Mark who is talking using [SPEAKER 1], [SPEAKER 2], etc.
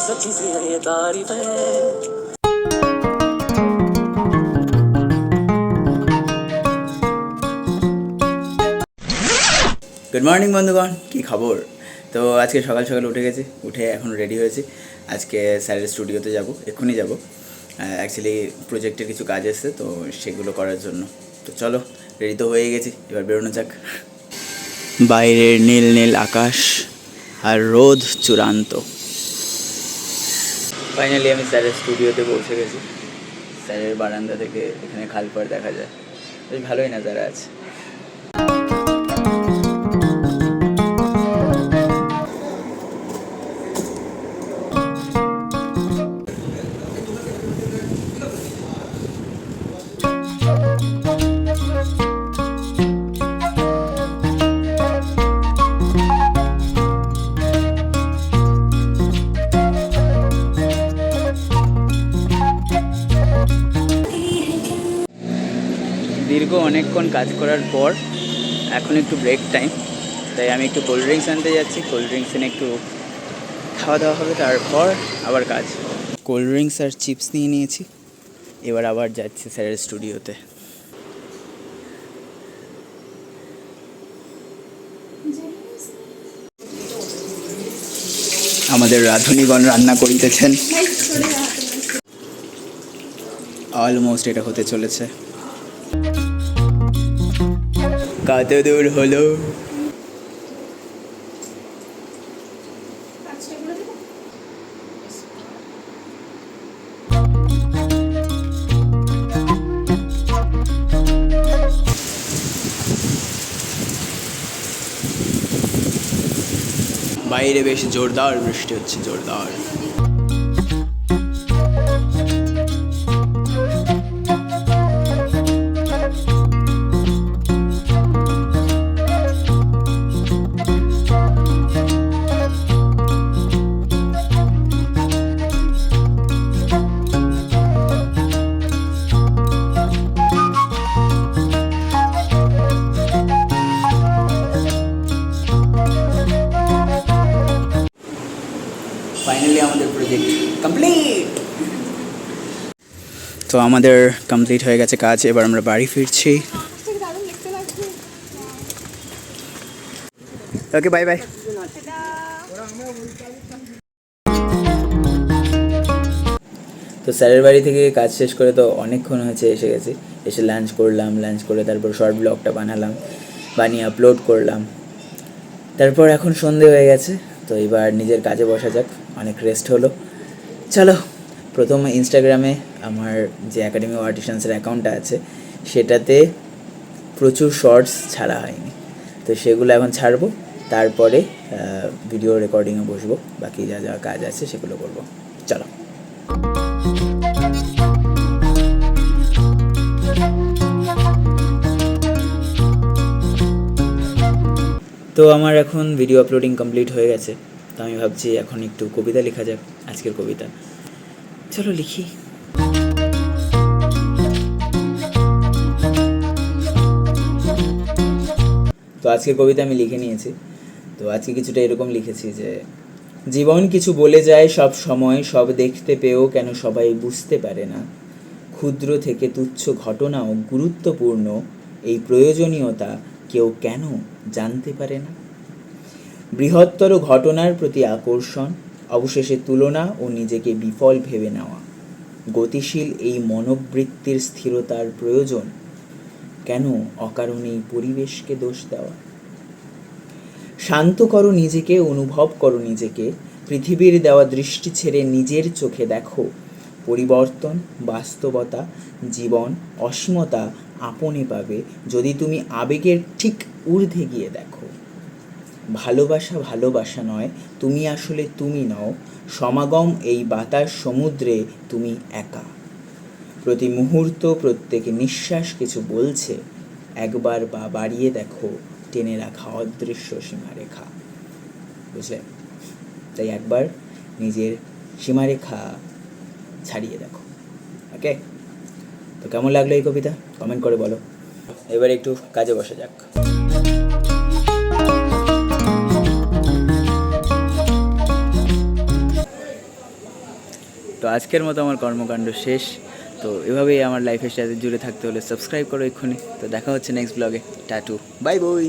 [SPEAKER 1] सच्ची सी है ये तारीफें
[SPEAKER 2] গুড মর্নিং বন্ধুগণ কী খবর তো আজকে সকাল সকাল উঠে গেছি উঠে এখন রেডি হয়েছি আজকে স্যারের স্টুডিওতে যাব এক্ষুনি যাব অ্যাকচুয়ালি প্রজেক্টের কিছু কাজ এসছে তো সেগুলো করার জন্য তো চলো রেডি তো হয়ে গেছি এবার বেরোনো যাক বাইরের নীল নীল আকাশ আর রোদ চূড়ান্ত ফাইনালি আমি স্যারের স্টুডিওতে পৌঁছে গেছি। স্যারের বারান্দা থেকে এখানে খালপাড় দেখা যায়। বেশ ভালোই নাজারা আছে। দীর্ঘ অনেকক্ষণ কাজ করার পর এখন একটু ব্রেক টাইম তাই আমি একটু কোল্ড ড্রিঙ্কস আনতে যাচ্ছি। কোল্ড ড্রিঙ্কস এনে একটু খাওয়া দাওয়া হবে তারপর আবার কাজ। কোল্ড ড্রিঙ্কস আর চিপস নিয়ে নিয়েছি। এবার আবার যাচ্ছি স্যারের স্টুডিওতে আমাদের রাঁধুনিগণ রান্না করিতেছেন। অলমোস্ট এটা হতে চলেছে। কত দূর হলো? বাইরে বেশ জোরদার বৃষ্টি হচ্ছে জোরদার। প্রজেক্ট কমপ্লিট তো আমাদের কমপ্লিট হয়ে গেছে কাজ, এবার আমরা বাড়ি ফিরছি। ওকে বাই বাই তো স্যারের বাড়ি থেকে কাজ শেষ করে তো অনেকক্ষণ হয়েছে এসে গেছি। এসে লাঞ্চ করলাম লাঞ্চ করে তারপর শর্ট ব্লগটা বানালাম, বানিয়ে আপলোড করলাম। তারপর এখন সন্ধে হয়ে গেছে। তো এবার নিজের কাজে বসা যাক, অনেক রেস্ট হলো। চলো, প্রথম ইনস্টাগ্রামে আমার যে একাডেমি অফ আর্টিসান্সের অ্যাকাউন্টটা আছে, সেটাতে প্রচুর শর্টস ছাড়া হয়নি। তো সেগুলো এখন ছাড়বো, তারপরে ভিডিও রেকর্ডিংয়ে বসবো, বাকি যা যা কাজ আছে সেগুলো করব। তো আমার এখন ভিডিও আপলোডিং কমপ্লিট হয়ে গেছে। তো আমি ভাবছি এখন একটু কবিতা লেখা যাক, আজকের কবিতা। চলো লিখি। তো আজকের কবিতা আমি লিখে নিয়েছি। তো আজকে কিছুটা এরকম লিখেছি যে, জীবন কিছু বলে যায় সব সময়, সব দেখতে পেয়েও কেন সবাই বুঝতে পারে না। ক্ষুদ্র থেকে তুচ্ছ ঘটনাও গুরুত্বপূর্ণ, এই প্রয়োজনীয়তা কেউ কেন জানতে পারে না? বৃহত্তর ঘটনার প্রতি আকর্ষণ, অবশেষে তুলনা ও নিজেকে বিফল ভেবে নেওয়া। গতিশীল এই মনোবৃত্তির স্থিরতার প্রয়োজন কেন অকারণেই পরিবেশকে দোষ দেওয়া? শান্ত করো নিজেকে, অনুভব করো নিজেকে, পৃথিবীর দেওয়া দৃষ্টি ছেড়ে নিজের চোখে দেখো। পরিবর্তন, বাস্তবতা, জীবন, অসীমতা আপনে পাবে যদি তুমি আবেগের ঠিক ঊর্ধ্বে গিয়ে দেখো। ভালোবাসা ভালোবাসা নয়, তুমি আসলে তুমি নও, সমাগম এই বাতাস সমুদ্রে তুমি একা। প্রতি মুহূর্ত প্রত্যেক নিঃশ্বাস কিছু বলছে, একবার বা বাড়িয়ে দেখো, টেনে রাখা অদৃশ্য সীমারেখা। বুঝলে? তাই একবার নিজের সীমারেখা ছাড়িয়ে দেখো। ওকে তো কেমন লাগল এই কবিতা? কমেন্ট করে বলো। এবার একটু কাজে বসা যাক। তো আজকের মতো আমার কর্মকাণ্ড শেষ। তো এভাবেই আমার লাইফের সাথে জুড়ে থাকতে হলে সাবস্ক্রাইব করো এক্ষুনি। তো দেখা হচ্ছে নেক্সট ব্লগে টাটু বাই বই